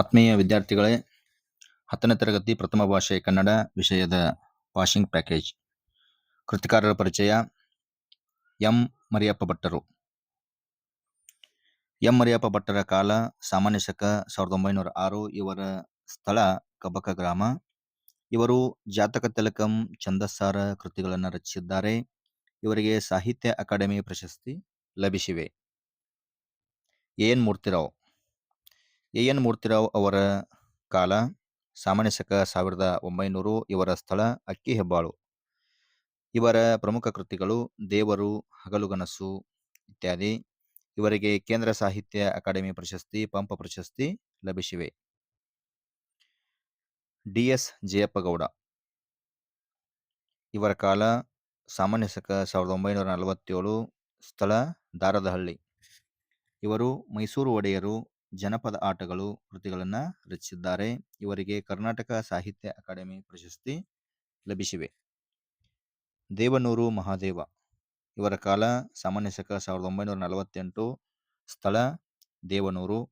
ಆತ್ಮೀಯ ವಿದ್ಯಾರ್ಥಿಗಳೇ, ಹತ್ತನೇ ತರಗತಿ ಪ್ರಥಮ ಭಾಷೆ ಕನ್ನಡ ವಿಷಯದ ವಾಷಿಂಗ್ ಪ್ಯಾಕೇಜ್. ಕೃತಿಕಾರರ ಪರಿಚಯ, ಎಂ. ಮರಿಯಪ್ಪ ಭಟ್ಟರು. ಎಂ. ಮರಿಯಪ್ಪ ಭಟ್ಟರ ಕಾಲ, ಸಾಮಾನ್ಯ ಶಕ, ಸಾವಿರದ ಒಂಬೈನೂರ ಆರು ಇವರ ಸ್ಥಳ ಕಬಕ ಗ್ರಾಮ. ಇವರು ಜಾತಕ ತಿಲಕಂ, ಛಂದಸ್ಸಾರ ಕೃತಿಗಳನ್ನು ರಚಿಸಿದ್ದಾರೆ. ಇವರಿಗೆ ಸಾಹಿತ್ಯ ಅಕಾಡೆಮಿ ಪ್ರಶಸ್ತಿ ಲಭಿಸಿವೆ. ಏನ್ ಮೂರ್ತಿರಾವ್ ಎ ಎನ್ ಮೂರ್ತಿರಾವ್ ಅವರ ಕಾಲ ಸಾಮಾನ್ಯ ಶಕ ಸಾವಿರದ ಒಂಬೈನೂರು ಇವರ ಸ್ಥಳ ಅಕ್ಕಿ ಹೆಬ್ಬಾಳು. ಇವರ ಪ್ರಮುಖ ಕೃತಿಗಳು ದೇವರು, ಹಗಲುಗನಸು ಇತ್ಯಾದಿ. ಇವರಿಗೆ ಕೇಂದ್ರ ಸಾಹಿತ್ಯ ಅಕಾಡೆಮಿ ಪ್ರಶಸ್ತಿ, ಪಂಪ ಪ್ರಶಸ್ತಿ ಲಭಿಸಿವೆ. ಡಿ. ಎಸ್. ಜಯಪ್ಪಗೌಡ. ಇವರ ಕಾಲ ಸಾಮಾನ್ಯ ಶಕ ಸಾವಿರದ ಒಂಬೈನೂರ ನಲವತ್ತೇಳು ಸ್ಥಳ ದಾರದಹಳ್ಳಿ. ಇವರು ಮೈಸೂರು ಒಡೆಯರು ಜನಪದ ಆಟಗಳು ಕೃತಿಗಳನ್ನು ರಚಿಸಿದ್ದಾರೆ. ಇವರಿಗೆ ಕರ್ನಾಟಕ ಸಾಹಿತ್ಯ ಅಕಾಡೆಮಿ ಪ್ರಶಸ್ತಿ ಲಭಿಸಿವೆ. ದೇವನೂರು ಮಹಾದೇವ. ಇವರ ಕಾಲ ಸಾಮಾನ್ಯ ಶಕ ಸಾವಿರದ ಒಂಬೈನೂರ ನಲವತ್ತೆಂಟು ಸ್ಥಳ ದೇವನೂರು.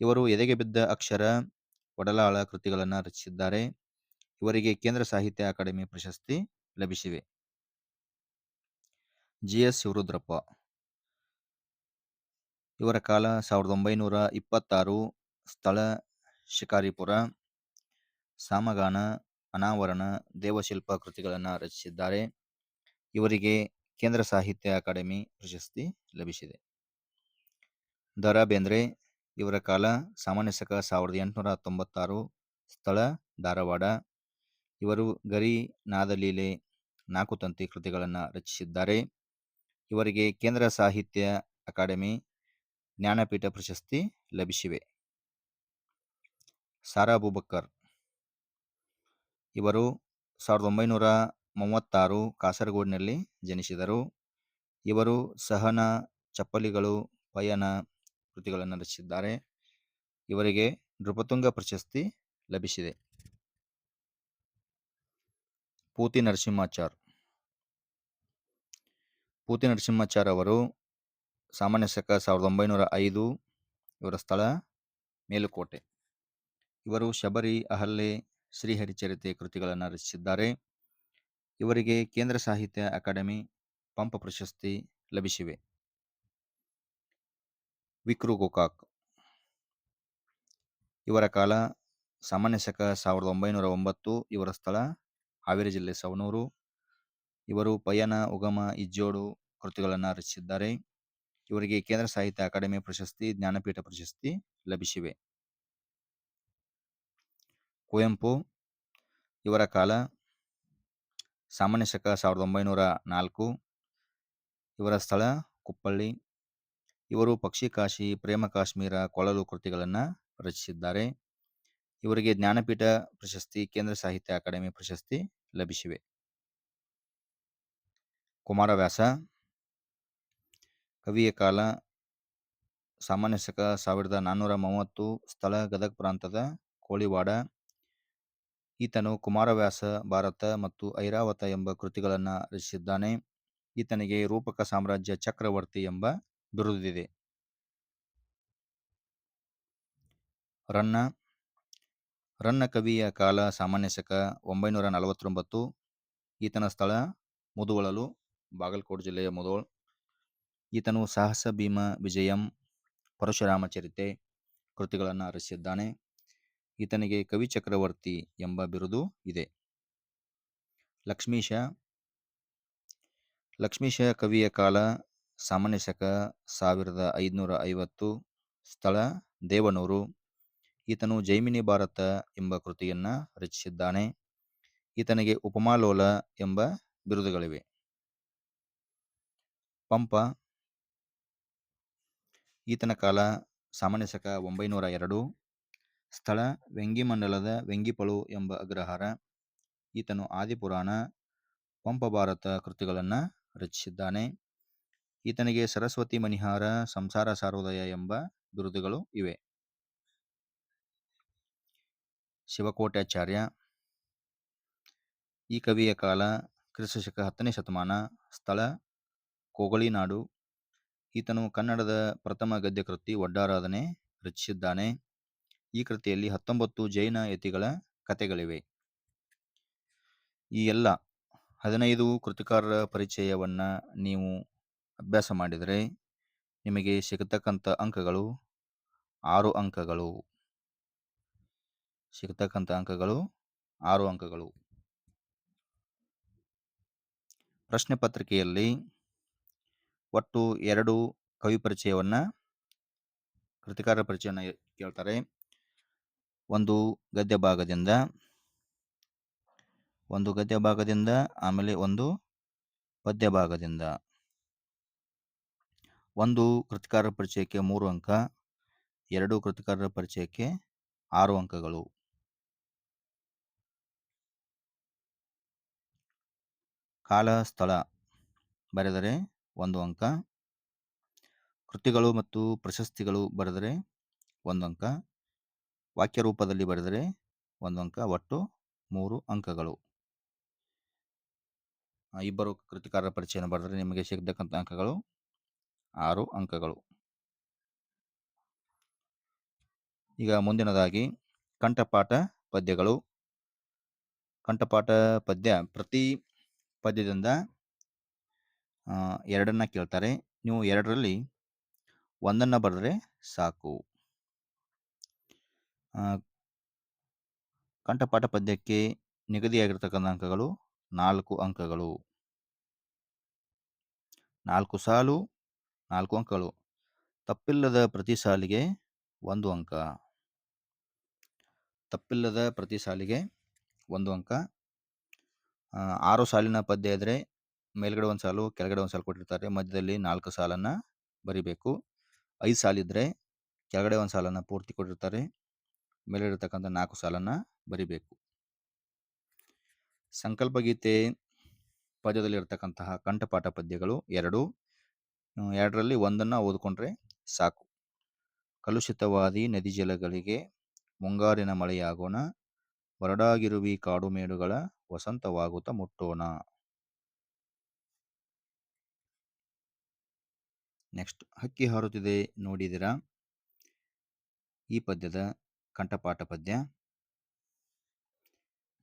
ಇವರು ಎದೆಗೆ ಬಿದ್ದ ಅಕ್ಷರ ಒಡಲಾಳ ಕೃತಿಗಳನ್ನು ರಚಿಸಿದ್ದಾರೆ. ಇವರಿಗೆ ಕೇಂದ್ರ ಸಾಹಿತ್ಯ ಅಕಾಡೆಮಿ ಪ್ರಶಸ್ತಿ ಲಭಿಸಿವೆ. ಜಿ ಎಸ್ ಶಿವರುದ್ರಪ್ಪ ಇವರ ಕಾಲ ಸಾವಿರದ ಒಂಬೈನೂರ ಇಪ್ಪತ್ತಾರು, ಸ್ಥಳ ಶಿಕಾರಿಪುರ, ಸಾಮಗಾನ, ಅನಾವರಣ, ದೇವಶಿಲ್ಪ ಕೃತಿಗಳನ್ನು ರಚಿಸಿದ್ದಾರೆ. ಇವರಿಗೆ ಕೇಂದ್ರ ಸಾಹಿತ್ಯ ಅಕಾಡೆಮಿ ಪ್ರಶಸ್ತಿ ಲಭಿಸಿದೆ. ದ ಬೇಂದ್ರೆ ಇವರ ಕಾಲ ಸಾಮಾನ್ಯ ಸಕ ಸಾವಿರದ ಎಂಟುನೂರ ತೊಂಬತ್ತಾರು, ಸ್ಥಳ ಧಾರವಾಡ. ಇವರು ಗರಿ ನಾದಲೀಲೆ ನಾಕುತಂತಿ ಕೃತಿಗಳನ್ನು ರಚಿಸಿದ್ದಾರೆ. ಇವರಿಗೆ ಕೇಂದ್ರ ಸಾಹಿತ್ಯ ಅಕಾಡೆಮಿ ಜ್ಞಾನಪೀಠ ಪ್ರಶಸ್ತಿ ಲಭಿಸಿವೆ. ಸಾರಾ ಅಬೂಬಕ್ಕರ್. ಇವರು ಸಾವಿರದ ಒಂಬೈನೂರ ಮೂವತ್ತಾರು ಕಾಸರಗೋಡಿನಲ್ಲಿ ಜನಿಸಿದರು. ಇವರು ಸಹನ, ಚಪ್ಪಲಿಗಳು, ಪಯನ ಕೃತಿಗಳನ್ನು ರಚಿಸಿದ್ದಾರೆ. ಇವರಿಗೆ ನೃಪತುಂಗ ಪ್ರಶಸ್ತಿ ಲಭಿಸಿದೆ. ಪೂತಿ ನರಸಿಂಹಾಚಾರ್. ಪೂತಿ ನರಸಿಂಹಾಚಾರ್ ಅವರು ಸಾಮಾನ್ಯ ಶಕ ಸಾವಿರದ ಒಂಬೈನೂರ ಐದು, ಇವರ ಸ್ಥಳ ಮೇಲುಕೋಟೆ. ಇವರು ಶಬರಿ ಅಹಲ್ಲೆ ಶ್ರೀಹರಿಚರಿತೆ ಕೃತಿಗಳನ್ನು ರಚಿಸಿದ್ದಾರೆ. ಇವರಿಗೆ ಕೇಂದ್ರ ಸಾಹಿತ್ಯ ಅಕಾಡೆಮಿ, ಪಂಪ ಪ್ರಶಸ್ತಿ ಲಭಿಸಿವೆ. ವಿಕ್ರು ಗೋಕಾಕ್. ಇವರ ಕಾಲ ಸಾಮಾನ್ಯ ಶಕ ಸಾವಿರದ ಒಂಬೈನೂರ ಒಂಬತ್ತು, ಇವರ ಸ್ಥಳ ಹಾವೇರಿ ಜಿಲ್ಲೆ ಸವನೂರು ಇವರು ಪಯಣ, ಉಗಮ, ಇಜ್ಜೋಡು ಕೃತಿಗಳನ್ನು ರಚಿಸಿದ್ದಾರೆ. ಇವರಿಗೆ ಕೇಂದ್ರ ಸಾಹಿತ್ಯ ಅಕಾಡೆಮಿ ಪ್ರಶಸ್ತಿ, ಜ್ಞಾನಪೀಠ ಪ್ರಶಸ್ತಿ ಲಭಿಸಿವೆ. ಕುವೆಂಪು, ಇವರ ಕಾಲ, ಸಾಮಾನ್ಯ ಶಕ ಸಾವಿರದ ಒಂಬೈನೂರ ನಾಲ್ಕು. ಇವರ ಸ್ಥಳ, ಕುಪ್ಪಳ್ಳಿ. ಇವರು ಪಕ್ಷಿ ಕಾಶಿ, ಪ್ರೇಮ ಕಾಶ್ಮೀರ, ಕೊಳಲು ಕೃತಿಗಳನ್ನು ರಚಿಸಿದ್ದಾರೆ. ಇವರಿಗೆ ಜ್ಞಾನಪೀಠ ಪ್ರಶಸ್ತಿ, ಕೇಂದ್ರ ಸಾಹಿತ್ಯ ಅಕಾಡೆಮಿ ಪ್ರಶಸ್ತಿ ಲಭಿಸಿವೆ. ಕುಮಾರವ್ಯಾಸ ಕವಿಯ ಕಾಲ, ಸಾಮಾನ್ಯ ಶಕ, ಸಾವಿರದ ನಾನ್ನೂರ ಮೂವತ್ತು, ಸ್ಥಳ, ಗದಗ ಪ್ರಾಂತದ ಕೋಳಿವಾಡ. ಈತನು ಕುಮಾರವ್ಯಾಸ ಭಾರತ ಮತ್ತು ಐರಾವತ ಎಂಬ ಕೃತಿಗಳನ್ನು ರಚಿಸಿದ್ದಾನೆ. ಈತನಿಗೆ ರೂಪಕ ಸಾಮ್ರಾಜ್ಯ ಚಕ್ರವರ್ತಿ ಎಂಬ ಬಿರುದಿದೆ. ರನ್ನ ರನ್ನ ಕವಿಯ ಕಾಲ, ಸಾಮಾನ್ಯ ಶಕ, ಒಂಬೈನೂರ ನಲವತ್ತೊಂಬತ್ತು. ಈತನ ಸ್ಥಳ ಮುದುವಳಲು ಬಾಗಲಕೋಟೆ ಜಿಲ್ಲೆಯ ಮುದೋಳ್ ಈತನು ಸಾಹಸ ಭೀಮ ವಿಜಯಂ ಪರಶುರಾಮ ಚರಿತೆ ಕೃತಿಗಳನ್ನು ರಚಿಸಿದ್ದಾನೆ. ಈತನಿಗೆ ಕವಿ ಚಕ್ರವರ್ತಿ ಎಂಬ ಬಿರುದು ಇದೆ. ಲಕ್ಷ್ಮೀಶ ಲಕ್ಷ್ಮೀಶ ಕವಿಯ ಕಾಲ ಸಾಮಾನ್ಯ ಶಕ ಸಾವಿರದ ಐದುನೂರ ಐವತ್ತು, ಸ್ಥಳ ದೇವನೂರು. ಈತನು ಜೈಮಿನಿ ಭಾರತ ಎಂಬ ಕೃತಿಯನ್ನು ರಚಿಸಿದ್ದಾನೆ. ಈತನಿಗೆ ಉಪಮಾಲೋಲ ಎಂಬ ಬಿರುದುಗಳಿವೆ. ಪಂಪ ಈತನ ಕಾಲ ಸಾಮಾನ್ಯ ಶಕ ಒಂಬೈನೂರ ಎರಡು. ಸ್ಥಳ ವೆಂಗಿಮಂಡಲದ ವೆಂಗಿಪಳು ಎಂಬ ಅಗ್ರಹಾರ. ಈತನು ಆದಿಪುರಾಣ ಪಂಪ ಭಾರತ ಕೃತಿಗಳನ್ನು ರಚಿಸಿದ್ದಾನೆ. ಈತನಿಗೆ ಸರಸ್ವತಿ ಮಣಿಹಾರ, ಸಂಸಾರ ಸಾರೋದಯ ಎಂಬ ಬಿರುದುಗಳು ಇವೆ. ಶಿವಕೋಟ್ಯಾಚಾರ್ಯ. ಈ ಕವಿಯ ಕಾಲ ಕ್ರಿಸ್ತಶಕ ಹತ್ತನೇ ಶತಮಾನ. ಸ್ಥಳ ಕೋಗಳಿನಾಡು ಈತನು ಕನ್ನಡದ ಪ್ರಥಮ ಗದ್ಯ ಕೃತಿ ಒಡ್ಡಾರಾಧನೆ ರಚಿಸಿದ್ದಾನೆ. ಈ ಕೃತಿಯಲ್ಲಿ ಹತ್ತೊಂಬತ್ತು ಜೈನ ಯತಿಗಳ ಕಥೆಗಳಿವೆ. ಈ ಎಲ್ಲ ಹದಿನೈದು ಕೃತಿಕಾರರ ಪರಿಚಯವನ್ನು ನೀವು ಅಭ್ಯಾಸ ಮಾಡಿದರೆ ನಿಮಗೆ ಸಿಗತಕ್ಕಂಥ ಅಂಕಗಳು ಆರು ಅಂಕಗಳು. ಸಿಗತಕ್ಕಂಥ ಅಂಕಗಳು ಆರು ಅಂಕಗಳು. ಪ್ರಶ್ನೆ ಪತ್ರಿಕೆಯಲ್ಲಿ ಒಟ್ಟು ಎರಡು ಕವಿ ಪರಿಚಯವನ್ನ ಕೃತಿಕಾರ ಪರಿಚಯವನ್ನ ಕೇಳ್ತಾರೆ. ಒಂದು ಗದ್ಯ ಭಾಗದಿಂದ ಒಂದು ಗದ್ಯ ಭಾಗದಿಂದ ಆಮೇಲೆ ಒಂದು ಪದ್ಯ ಭಾಗದಿಂದ. ಒಂದು ಕೃತಿಕಾರ ಪರಿಚಯಕ್ಕೆ ಮೂರು ಅಂಕ, ಎರಡು ಕೃತಿಕಾರರ ಪರಿಚಯಕ್ಕೆ ಆರು ಅಂಕಗಳು. ಕಾಲ ಸ್ಥಳ ಬರೆದರೆ ಒಂದು ಅಂಕ. ಕೃತಿಗಳು ಮತ್ತು ಪ್ರಶಸ್ತಿಗಳು ಬರೆದರೆ ಒಂದು ಅಂಕ. ವಾಕ್ಯ ರೂಪದಲ್ಲಿ ಬರೆದರೆ ಒಂದು ಅಂಕ. ಒಟ್ಟು ಮೂರು ಅಂಕಗಳು. ಇಬ್ಬರು ಕೃತಿಕಾರರ ಪರಿಚಯನ ಬರೆದರೆ ನಿಮಗೆ ಸಿಗ್ತಕ್ಕಂಥ ಅಂಕಗಳು ಆರು ಅಂಕಗಳು. ಈಗ ಮುಂದಿನದಾಗಿ ಕಂಠಪಾಠ ಪದ್ಯಗಳು. ಕಂಠಪಾಠ ಪದ್ಯ ಪ್ರತಿ ಪದ್ಯದಿಂದ ಆ, ಎರಡನ್ನ ಕೇಳ್ತಾರೆ. ನೀವು ಎರಡರಲ್ಲಿ ಒಂದನ್ನ ಬರೆದ್ರೆ ಸಾಕು. ಕಂಠಪಾಠ ಪದ್ಯಕ್ಕೆ ನಿಗದಿಯಾಗಿರ್ತಕ್ಕಂಥ ಅಂಕಗಳು ನಾಲ್ಕು ಅಂಕಗಳು. ನಾಲ್ಕು ಸಾಲು ನಾಲ್ಕು ಅಂಕಗಳು. ತಪ್ಪಿಲ್ಲದ ಪ್ರತಿ ಸಾಲಿಗೆ ಒಂದು ಅಂಕ. ತಪ್ಪಿಲ್ಲದ ಪ್ರತಿ ಸಾಲಿಗೆ ಒಂದು ಅಂಕ. ಆರು ಸಾಲಿನ ಪದ್ಯ ಇದ್ರೆ ಮೇಲ್ಗಡೆ ಒಂದು ಸಾಲು, ಕೆಳಗಡೆ ಒಂದು ಸಾಲು ಕೊಟ್ಟಿರ್ತಾರೆ. ಮಧ್ಯದಲ್ಲಿ ನಾಲ್ಕು ಸಾಲನ್ನ ಬರಿಬೇಕು. ಐದು ಸಾಲಿದ್ರೆ ಕೆಳಗಡೆ ಒಂದು ಸಾಲನ್ನ ಪೂರ್ತಿ ಕೊಟ್ಟಿರ್ತಾರೆ. ಮೇಲ್ಗಡೆ ಇರ್ತಕ್ಕಂಥ ನಾಲ್ಕು ಸಾಲನ್ನ ಬರಿಬೇಕು. ಸಂಕಲ್ಪ ಗೀತೆ ಪದ್ಯದಲ್ಲಿ ಇರ್ತಕ್ಕಂತಹ ಕಂಠಪಾಠ ಪದ್ಯಗಳು ಎರಡು. ಎರಡರಲ್ಲಿ ಒಂದನ್ನ ಓದ್ಕೊಂಡ್ರೆ ಸಾಕು. ಕಲುಷಿತವಾದಿ ನದಿ ಜಲಗಳಿಗೆ ಮುಂಗಾರಿನ ಮಳೆಯಾಗೋಣ. ಬರಡಾಗಿರುವಿ ಕಾಡು ಮೇಡುಗಳ ವಸಂತವಾಗುತ್ತ ಮುಟ್ಟೋಣ. ನೆಕ್ಸ್ಟ್ ಹಕ್ಕಿ ಹಾರುತ್ತಿದೆ ನೋಡಿದಿರಾ ಈ ಪದ್ಯದ ಕಂಠಪಾಠ ಪದ್ಯ.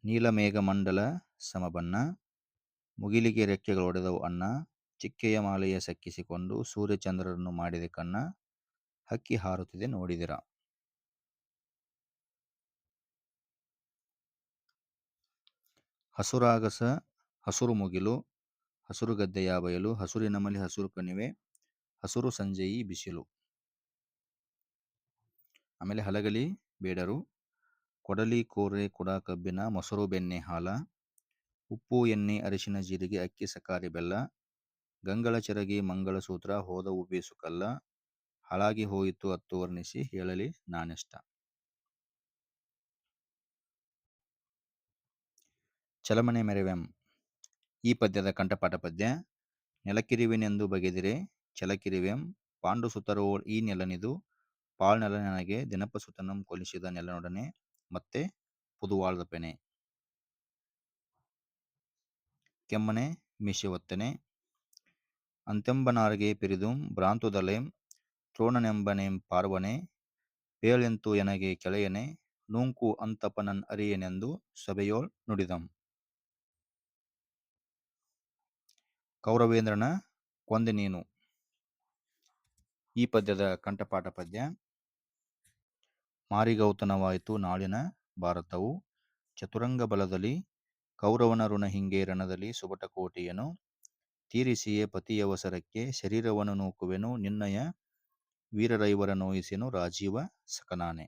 ನೀಲಮೇಘ ಮಂಡಲ ಸಮಬಣ್ಣ ಮುಗಿಲಿಗೆ ರೆಕ್ಕೆಗಳೊಡೆದವು ಅನ್ನ ಚಿಕ್ಕೆಯ ಮಾಲೆಯ ಸಕ್ಕಿಸಿಕೊಂಡು ಸೂರ್ಯಚಂದ್ರರನ್ನು ಮಾಡಿದೆ ಕಣ್ಣ. ಹಕ್ಕಿ ಹಾರುತ್ತಿದೆ ನೋಡಿದಿರ ಹಸುರಾಗಸ, ಹಸುರು ಮುಗಿಲು, ಹಸುರು ಗದ್ದೆಯ ಬಯಲು, ಹಸುರಿನ ಮಲಿ ಹಸುರು ಕಣಿವೆ. ಹಸುರು ಸಂಜೆಯಿ ಬಿಸಿಲು. ಆಮೇಲೆ ಹಲಗಲಿ, ಬೇಡರು. ಕೊಡಲಿ ಕೋರೆ ಕೊಡ ಕಬ್ಬಿನ, ಮೊಸರು ಬೆಣ್ಣೆ ಹಾಲ. ಉಪ್ಪು, ಎಣ್ಣೆ, ಅರಿಶಿನ, ಜೀರಿಗೆ, ಅಕ್ಕಿ ಸಕಾರಿ ಬೆಲ್ಲ. ಗಂಗಳ ಮಂಗಳ ಮಂಗಳಸೂತ್ರ ಹೋದವು ಬೇಸುಕಲ್ಲ ಹಾಳಾಗಿ ಹೋಯಿತು ಅತ್ತು ವರ್ಣಿಸಿ ಹೇಳಲಿ ನಾನೆಷ್ಟ. ಚಲಮನೆ ಮೆರೆವೆಂ. ಈ ಪದ್ಯದ ಕಂಠಪಾಠ ಪದ್ಯ, ನೆಲಕ್ಕಿರಿವೆನೆಂದು ಬಗೆದಿರೆ. ಚಲಕಿರಿವೆಂ ಪಾಂಡು ಸುತರೋಳ್ ಈ ನೆಲನಿದು ಪಾಳ್ನೆಲ ನನಗೆ ದಿನಪ ಸುತನಂ ಕೊಲಿಸಿದ ನೆಲನೊಡನೆ ಮತ್ತೆ ಪುದುವಾಳ್ದ ಪೆನೆ ಕೆಮ್ಮನೆ ಮಿಶೆ ಒತ್ತನೆ ಅಂತೆಂಬನಾರಿಗೆ ಪಿರಿದುಂ ಭ್ರಾಂತುದಲೆಂ ತ್ರೋಣನೆಂಬನೆಂ ಪಾರ್ವನೆ ಪೇಳೆಂತು ಎನಗೆ ಕೆಳೆಯನೆ ನೂಂಕು ಅಂತಪನನ್ ಅರಿಯನೆಂದು ಸಭೆಯೋಳ್ ನುಡಿದಂ. ಕೌರವೇಂದ್ರನ ಕೊಂದೆ ನೀನು ಈ ಪದ್ಯದ ಕಂಠಪಾಠ ಪದ್ಯ. ಮಾರಿಗೌತನವಾಯಿತು ನಾಳಿನ ಭಾರತವು. ಚತುರಂಗ ಬಲದಲ್ಲಿ ಕೌರವನ ಋಣ ಹಿಂಗೆ ರಣದಲ್ಲಿ ಸುಬಟ ಕೋಟೆಯನು ತೀರಿಸಿಯೇ ಪತಿಯವಸರಕ್ಕೆ ಶರೀರವನ್ನು ನೂಕುವೆನು. ನಿನ್ನಯ ವೀರರೈವರ ನೋಯಿಸೆನು ರಾಜೀವ ಸಕನಾನೆ.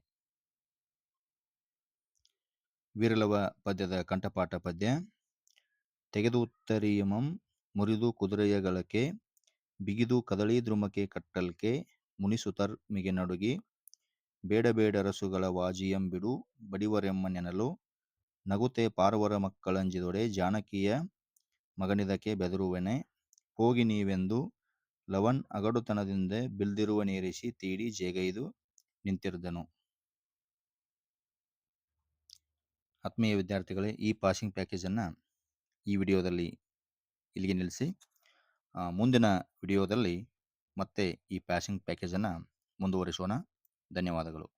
ವೀರಲವ ಪದ್ಯದ ಕಂಠಪಾಠ ಪದ್ಯ. ತೆಗೆದು ಉತ್ತರಿಯಮಂ ಮುರಿದು ಕುದುರೆಯ ಗಳಕ್ಕೆ ಬಿಗಿದು ಕದಳಿ ದ್ರುಮಕೆ ಕಟ್ಟಲ್ಕೆ ಮುನಿಸುತರ್ ಮಿಗೆ ನಡುಗಿ, ಬೇಡ ಬೇಡ ರಸುಗಳ ವಾಜಿಯಂ ಬಿಡು ಬಡಿವರೆಮ್ಮ ನೆನಲು, ನಗುತೆ ಪಾರ್ವರ ಮಕ್ಕಳಂಜಿದೊಡೆ ಜಾನಕಿಯ ಮಗನಿದಕ್ಕೆ ಬೆದರುವೆನೆ, ಹೋಗಿ ನೀವೆಂದು ಲವನ್ ಅಗಡುತನದಿಂದ ಬಿಲ್ದಿರುವ ನೇರಿಸಿ ತೀಡಿ ಜೇಗೈದು ನಿಂತಿರ್ದನು. ಆತ್ಮೀಯ ವಿದ್ಯಾರ್ಥಿಗಳೇ, ಈ ಪಾಸಿಂಗ್ ಪ್ಯಾಕೇಜನ್ನು ಈ ವಿಡಿಯೋದಲ್ಲಿ ಇಲ್ಲಿಗೆ ನಿಲ್ಲಿಸಿ. ಮುಂದಿನ ವಿಡಿಯೋದಲ್ಲಿ ಮತ್ತೆ ಈ ಪ್ಯಾಸಿಂಗ್ ಪ್ಯಾಕೇಜನ್ನು ಮುಂದುವರಿಸೋಣ. ಧನ್ಯವಾದಗಳು.